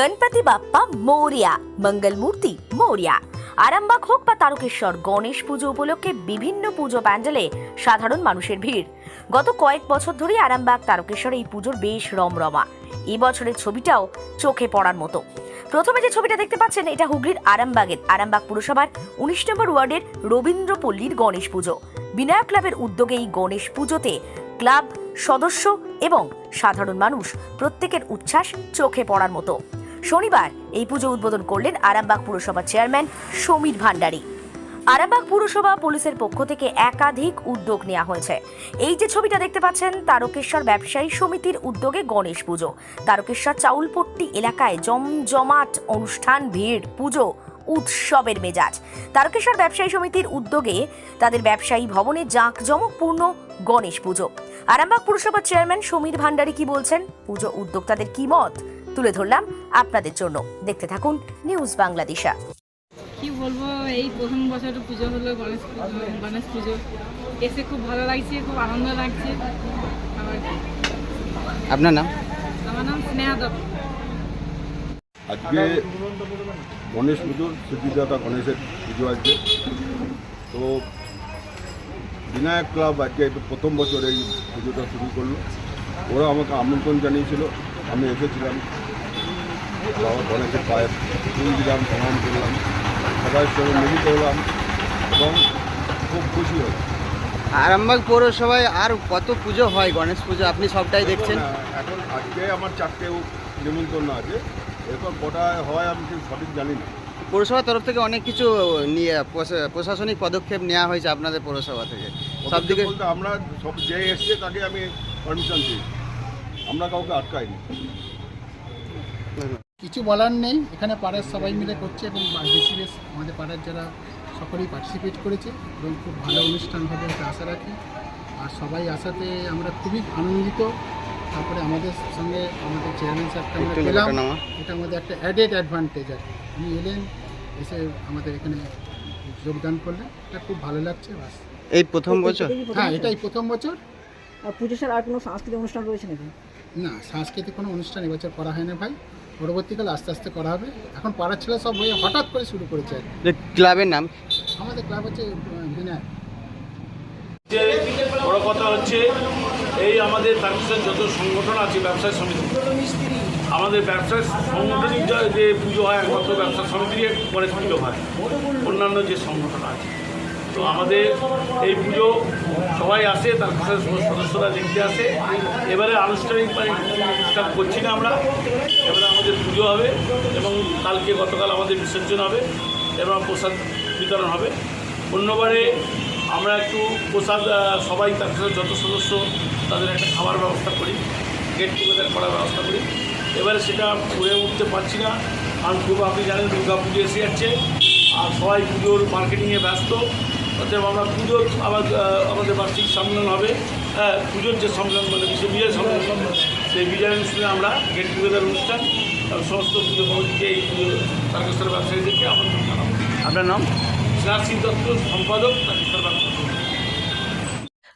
গণপতি বাপ্পা মৌরিয়া, মঙ্গলমূর্তি মৌরিয়া। আরামবাগ হোক বা তারকেশ্বর, গণেশ পুজো উপলক্ষে বিভিন্ন পুজো প্যান্ডেলে সাধারণ মানুষের ভিড়। গত কয়েক বছর ধরে আরামবাগ তারকেশ্বর এই পুজোর বেশ রমরমা। এই বছরের ছবিটাও চোখে পড়ার মতো। প্রথমে যে ছবিটা দেখতে পাচ্ছেন, এটা হুগলির আরামবাগের, আরামবাগ পুরসভার উনিশ নম্বর ওয়ার্ডের রবীন্দ্রপল্লীর গণেশ পুজো। বিনায়ক ক্লাবের উদ্যোগে এই গণেশ পুজোতে ক্লাব, সদস্য এবং সাধারণ মানুষ প্রত্যেকের উচ্ছ্বাস চোখে পড়ার মতো। শনিবার এই পুজো উদ্বোধন করলেন আরামবাগ পুরসভার চেয়ারম্যান সমীর ভান্ডারী। আরামবাগ পুরসভা পুলিশের পক্ষ থেকে একাধিক উদ্যোগ নেওয়া হয়েছে। এই যে ছবিটা দেখতে পাচ্ছেন, তারকেশ্বর ব্যবসায়ী সমিতির উদ্যোগে গণেশ পুজো। তারকেশ্বর চাউলপট্টি এলাকায় জমজমাট অনুষ্ঠান, ভিড়, পুজো, উৎসবের মেজাজ। তারকেশ্বর ব্যবসায়ী সমিতির উদ্যোগে তাদের ব্যবসায়ী ভবনে জাঁকজমকপূর্ণ গণেশ পুজো। আরামবাগ পুরসভার চেয়ারম্যান সমীর ভান্ডারী কি বলছেন? পুজো উদ্যোক্তাদের কি মত? তুলে ধরলাম আপনাদের জন্য। দেখতে থাকুন নিউজ বাংলাদেশা। কি বলব এই প্রথম বছর পুজো হলো গণেশ পুজো গণেশ পুজো। এসে খুব ভালো লাগছে খুব আনন্দ লাগছে। আপনার নাম? আমার নাম স্নেহা দত্ত। আজকে গণেশ পুজোর স্মৃতিদাতা গণেশের পুজো আজকে। তো বিনায়ক ক্লাব আজকে প্রথম বছর এই পুজোটা শুরু করল। ওরা আমাকে আমন্ত্রণ জানিয়েছিল। আমি এসেছিলাম। বাবা গণেশের পায়ে ফুল দিলাম প্রণাম করলাম সবাই সঙ্গে মিলিত হলাম এবং খুব খুশি হলাম। আরামবাগ পৌরসভায় আর কত পুজো হয় গণেশ পুজো? আপনি সবটাই দেখছেন? এখন, আজকে আমার চারটেও নিমন্ত্রণ আছে। এরপর কটা হয় আমি ঠিক সঠিক জানি না। পৌরসভার তরফ থেকে অনেক কিছু নিয়ে প্রশাসনিক পদক্ষেপ নেওয়া হয়েছে আপনাদের পৌরসভা থেকে। সব দিকে আমরা সব যে এসছে তাকে আমি পারমিশন দিই আমরা কাউকে আটকাইনি। কিছু বলার নেই এখানে পাড়ার সবাই মিলে করছে এবং বেশি বেশ আমাদের পাড়ার যারা সকলেই পার্টিসিপেট করেছে এবং খুব ভালো অনুষ্ঠান হবে এটা আশা রাখি। আর সবাই আসাতে আমরা খুবই আনন্দিত। তারপরে আমাদের সঙ্গে আমাদের চেয়ারম্যান সাহেবকে আমরা পেলাম। এটা আমাদের একটা অ্যাডেড অ্যাডভান্টেজ আর। উনি এলেন এসে আমাদের এখানে যোগদান করলেন। এটা খুব ভালো লাগছে বাস। এই প্রথম বছর? হ্যাঁ এটাই প্রথম বছর। আর পুজো আর কোনো সাংস্কৃতিক অনুষ্ঠান রয়েছে নাকি? না সাংস্কৃতিক কোনো অনুষ্ঠান এবছর করা হয় না ভাই। পরবর্তীকালে আস্তে আস্তে করা হবে। এখন পাড়ার ছেলে সব হয়ে হঠাৎ করে শুরু করেছে। যে ক্লাবের নাম? আমাদের ক্লাব হচ্ছে বিনায়ক যে বড় কথা হচ্ছে এই আমাদের তারকেশ্বর যত সংগঠন আছে ব্যবসায় সমিতি। আমাদের ব্যবসায় সাংগঠনিক যে- যে পুজো হয় একমাত্র ব্যবসা সমিতির গণেশ পুজো হয়। অন্যান্য যে সংগঠন আছে। তো আমাদের এই পুজো সবাই আসে তারকেশ্বর সদস্যরা দেখতে আসে। এবারে আনুষ্ঠানিক মানে অনুষ্ঠান করছি না আমরা। এবারে আমাদের পুজো হবে এবং কালকে গতকাল আমাদের বিসর্জন হবে এবং প্রসাদ বিতরণ হবে। অন্যবারে আমরা একটু প্রসাদ সবাই তার সাথে যত সদস্য তাদের একটা খাবার ব্যবস্থা করি গেট টুগেদার করার ব্যবস্থা করি। এবারে সেটা করে উঠতে পারছি না। কারণ খুব আপনি জানেন, দুর্গা পুজো এসে যাচ্ছে। আর সবাই পুজোর মার্কেটিংয়ে ব্যস্ত। অতএব আমরা পুজোর আবার আমাদের বার্ষিক সম্মেলন হবে হ্যাঁ পুজোর যে সম্মেলন মানে বিশ্ব বিজয় সম্মেলন সেই বিজয় অনুষ্ঠানে আমরা গেট টুগেদার অনুষ্ঠান সমস্ত পুজো কমিটিকে এই পুজো তারকেশ্বর ব্যবসায়ীদেরকে আমন্ত্রণ জানাব আপনার নাম শ্রী দত্ত সম্পাদক।